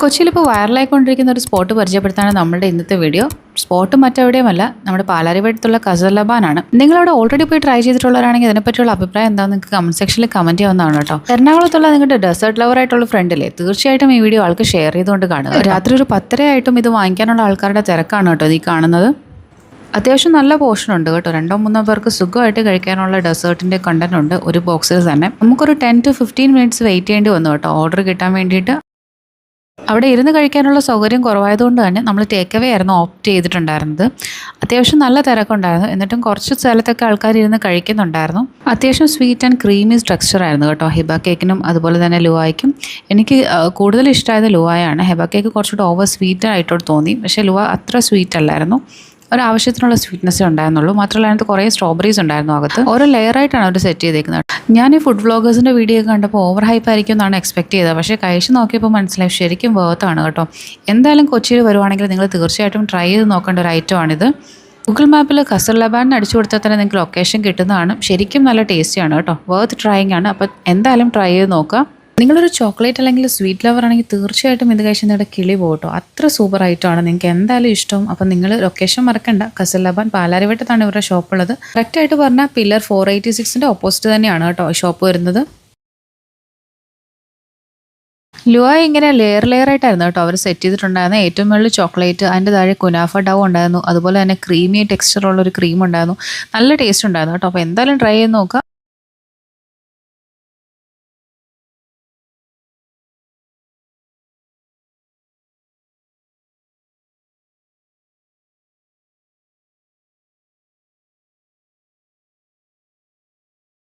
കൊച്ചിയിൽ ഇപ്പോൾ വൈറലായിക്കൊണ്ടിരിക്കുന്ന ഒരു സ്പോട്ട് പരിചയപ്പെടുത്താണ് നമ്മുടെ ഇന്നത്തെ വീഡിയോ. സ്പോട്ട് മറ്റെവിടെയുമല്ല നമ്മുടെ പാലാരിവട്ടത്തുള്ള നിങ്ങൾ നിങ്ങളവിടെ ഓൾറെഡി പോയി ട്രൈ ചെയ്തിട്ടുള്ളവരാണെങ്കിൽ ഇതിനെപ്പറ്റിയുള്ള അഭിപ്രായം എന്താണെന്ന് നിങ്ങൾക്ക് കമന്റ് സെക്ഷനിൽ കമന്റ് ചെയ്യാവുന്നതാണ് കേട്ടോ. എറണാകുളത്തുള്ള നിങ്ങളുടെ ഡെസേർട്ട് ലവർ ആയിട്ടുള്ള ഫ്രണ്ടില്ലേ തീർച്ചയായിട്ടും ഈ വീഡിയോ ആൾക്ക് ഷെയർ ചെയ്തുകൊണ്ട് കാണുക രാത്രി ഒരു പത്തരയായിട്ടും ഇത് വാങ്ങിക്കാനുള്ള ആൾക്കാരുടെ തിരക്കാണ് കേട്ടോ ഈ കാണുന്നത്. അത്യാവശ്യം നല്ല പോർഷൻ ഉണ്ട് കേട്ടോ. രണ്ടോ മൂന്നോ പേർക്ക് സുഖമായിട്ട് കഴിക്കാനുള്ള ഡെസേർട്ടിന്റെ കണ്ടന്റ് ഉണ്ട്. ഒരു ബോക്സിൽ തന്നെ. നമുക്കൊരു ten to fifteen minutes wait ചെയ്യേണ്ടി വന്നു കേട്ടോ. ഓർഡർ കിട്ടാൻ വേണ്ടിയിട്ട്. അവിടെ ഇരുന്ന് കഴിക്കാനുള്ള സൗകര്യം കുറവായതുകൊണ്ട് തന്നെ നമ്മൾ ടേക്ക് അവേ ആയിരുന്നു ഓപ്റ്റ് ചെയ്തിട്ടുണ്ടായിരുന്നത്. അത്യാവശ്യം നല്ല തിരക്കുണ്ടായിരുന്നു. എന്നിട്ടും കുറച്ച് സ്ഥലത്തൊക്കെ ആൾക്കാർ ഇരുന്ന് കഴിക്കുന്നുണ്ടായിരുന്നു. അത്യാവശ്യം സ്വീറ്റ് ആൻഡ് ക്രീമി സ്ട്രക്ചർ ആയിരുന്നു കേട്ടോ. ഹെബ കേക്കിനും അതുപോലെ തന്നെ ലുവായ്ക്കും. എനിക്ക് കൂടുതൽ ഇഷ്ടമായത് ലുവായാണ്. ഹെബ കേക്ക് കുറച്ചുകൂടെ ഓവർ സ്വീറ്റ് ആയിട്ടോട് തോന്നി. പക്ഷേ ലുവ അത്ര സ്വീറ്റ് അല്ലായിരുന്നു. ഒരു ആവശ്യത്തിനുള്ള സ്വീറ്റ്നസ് ഉണ്ടായിരുന്നുള്ളൂ. മാത്രമല്ല അതിനകത്ത് കുറേ സ്ട്രോബെറീസ് ഉണ്ടായിരുന്നു അകത്ത്. ഓരോ ലെയറായിട്ടാണ് അവർ സെറ്റ് ചെയ്തേക്കുന്നത്. ഞാൻ ഈ ഫുഡ് വ്ളോഗേഴ്സിന്റെ വീഡിയോ ഒക്കെ കണ്ടപ്പോൾ ഓവർ ഹൈപ്പ് ആയിരിക്കും എന്നാണ് എക്സ്പെക്ട് ചെയ്തത്. പക്ഷേ കഴിച്ച് നോക്കിയപ്പോൾ മനസ്സിലായി ശരിക്കും വേർത്താണ് കേട്ടോ. എന്തായാലും കൊച്ചിയിൽ വരുവാണെങ്കിൽ നിങ്ങൾ തീർച്ചയായിട്ടും ട്രൈ ചെയ്ത് നോക്കേണ്ട ഒരു ഐറ്റമാണിത് ഗൂഗിൾ മാപ്പിൽ കസർ ലബാൻ അടിച്ചു കൊടുത്താൽ തന്നെ നിങ്ങൾക്ക് ലൊക്കേഷൻ കിട്ടുന്നതാണ്. ശരിക്കും നല്ല ടേസ്റ്റിയാണ് കേട്ടോ. വേർത്ത് ട്രൈയിങ് ആണ്. അപ്പോൾ എന്തായാലും ട്രൈ ചെയ്ത് നോക്കുക. നിങ്ങളൊരു ചോക്ലേറ്റ് അല്ലെങ്കിൽ സ്വീറ്റ് ലവർ ആണെങ്കിൽ തീർച്ചയായിട്ടും ഇത് കഴിച്ച് നിങ്ങളുടെ കിളി പോകട്ടോ അത്ര സൂപ്പർ ആയിട്ടാണ് നിങ്ങൾക്ക് എന്തായാലും ഇഷ്ടം അപ്പം നിങ്ങൾ ലൊക്കേഷൻ മറക്കണ്ട. കസലബാൻ പാലാരിവട്ടത്താണ് ഇവരുടെ ഷോപ്പ് ഉള്ളത്. കറക്റ്റ് ആയിട്ട് പറഞ്ഞാൽ പില്ലർ ഫോർ എയ്റ്റി സിക്സിന്റെ ഓപ്പോസിറ്റ് തന്നെയാണ് കേട്ടോ ഷോപ്പ് വരുന്നത്. ലുവ ഇങ്ങനെ ലെയർ ലെയർ ആയിട്ടായിരുന്നു കേട്ടോ അവർ സെറ്റ് ചെയ്തിട്ടുണ്ടായിരുന്നത്. ഏറ്റവും മുകളിൽ ചോക്ലേറ്റ് അതിന്റെ താഴെ കുനാഫ ഡവ് ഉണ്ടായിരുന്നു. അതുപോലെ തന്നെ ക്രീമി ടെക്സ്ചർ ഉള്ള ഒരു ക്രീം ഉണ്ടായിരുന്നു. നല്ല ടേസ്റ്റ് ഉണ്ടായിരുന്നു കേട്ടോ. അപ്പോൾ എന്തായാലും ട്രൈ ചെയ്ത് നോക്കുക.